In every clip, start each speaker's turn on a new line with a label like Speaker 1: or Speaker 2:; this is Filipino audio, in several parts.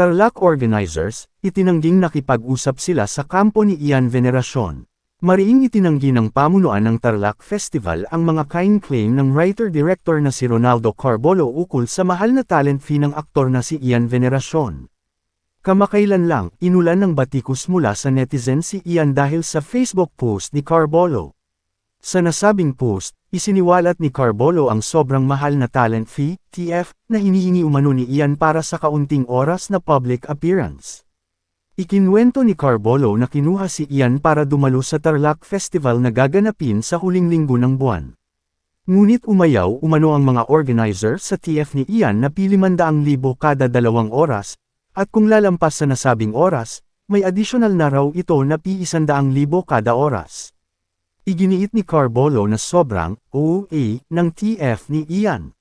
Speaker 1: Tarlac organizers, itinangging nakipag-usap sila sa kampo ni Ian Veneracion. Mariing itinanggi ng pamunuan ng Tarlac Festival ang mga kind claim ng writer-director na si Ronaldo Carbolo ukol sa mahal na talent fee ng aktor na si Ian Veneracion. Kamakailan lang, inulan ng batikos mula sa netizen si Ian dahil sa Facebook post ni Carbolo. Sa nasabing post, isiniwalat ni Carbolo ang sobrang mahal na talent fee, TF, na hinihingi umano ni Ian para sa kaunting oras na public appearance. Ikinwento ni Carbolo na kinuha si Ian para dumalo sa Tarlac Festival na gaganapin sa huling linggo ng buwan. Ngunit umayaw umano ang mga organizer sa TF ni Ian na pili libo kada dalawang oras, at kung lalampas sa nasabing oras, may additional na raw ito na pi isandaang libo kada oras. Iginiit ni Carbolo na sobrang OA ng TF ni Ian.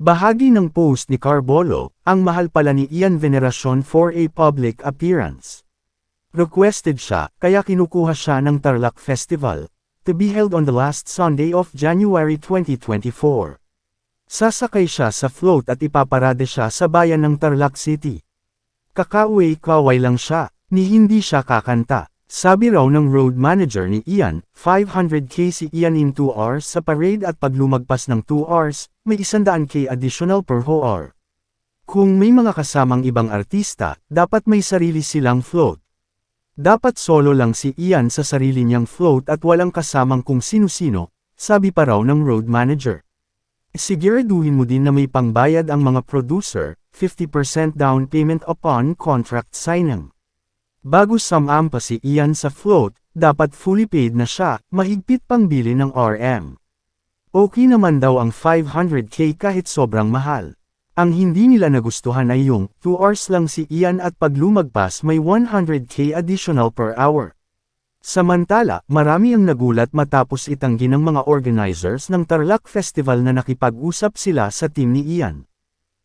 Speaker 1: Bahagi ng post ni Carbolo, ang mahal pala ni Ian Veneracion for a public appearance. Requested siya, kaya kinukuha siya ng Tarlac Festival, to be held on the last Sunday of January 2024. Sasakay siya sa float at ipaparade siya sa bayan ng Tarlac City. Kakauwi-kaway lang siya, ni hindi siya kakanta. Sabi raw ng road manager ni Ian, 500k si Ian in 2 hours sa parade at pag lumagpas ng 2 hours, may 100k additional per hour. Kung may mga kasamang ibang artista, dapat may sarili silang float. Dapat solo lang si Ian sa sarili niyang float at walang kasamang kung sino-sino, sabi pa raw ng road manager. Siguraduhin mo din na may pangbayad ang mga producer, 50% down payment upon contract signing. Bago sumampa si Ian sa float, dapat fully paid na siya, mahigpit pang bili ng RM. Okay naman daw ang 500k kahit sobrang mahal. Ang hindi nila nagustuhan ay yung 2 hours lang si Ian at pag lumagpas may 100k additional per hour. Samantala, marami ang nagulat matapos itanggi ng mga organizers ng Tarlac Festival na nakipag-usap sila sa team ni Ian.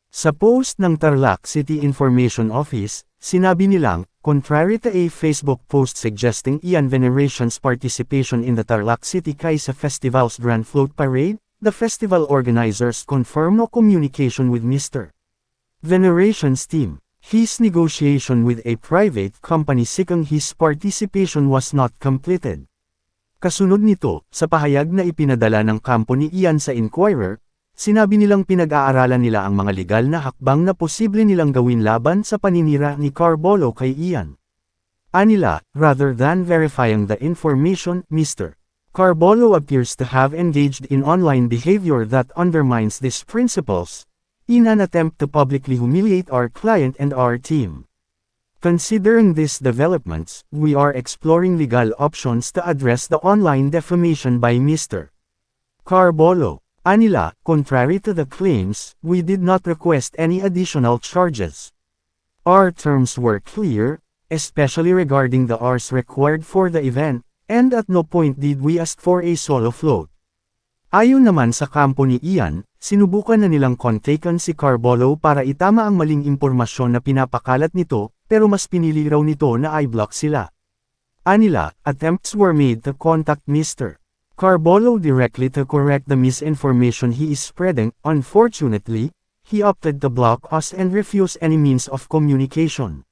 Speaker 1: Sa post ng Tarlac City Information Office, sinabi nilang, contrary to a Facebook post suggesting Ian Veneration's participation in the Tarlac City Kaisa Festival's Grand Float Parade, the festival organizers confirm no communication with Mr. Veneration's team. His negotiation with a private company sikang his participation was not completed. Kasunod nito, sa pahayag na ipinadala ng kampo ni Ian sa Inquirer, Sinabi nilang pinag-aaralan nila ang mga legal na hakbang na posible nilang gawin laban sa paninira ni Carbolo kay Ian. Anila, rather than verifying the information, Mr. Carbolo appears to have engaged in online behavior that undermines these principles, in an attempt to publicly humiliate our client and our team. Considering these developments, we are exploring legal options to address the online defamation by Mr. Carbolo. Anila, contrary to the claims, we did not request any additional charges. Our terms were clear, especially regarding the hours required for the event, and at no point did we ask for a solo float. Ayon naman sa kampo ni Ian, sinubukan na nilang kontaken si Carbolo para itama ang maling impormasyon na pinapakalat nito, pero mas pinili raw nito na i-block sila. Anila, attempts were made to contact Mr. Carbolo directly to correct the misinformation he is spreading, unfortunately, he opted to block us and refuse any means of communication.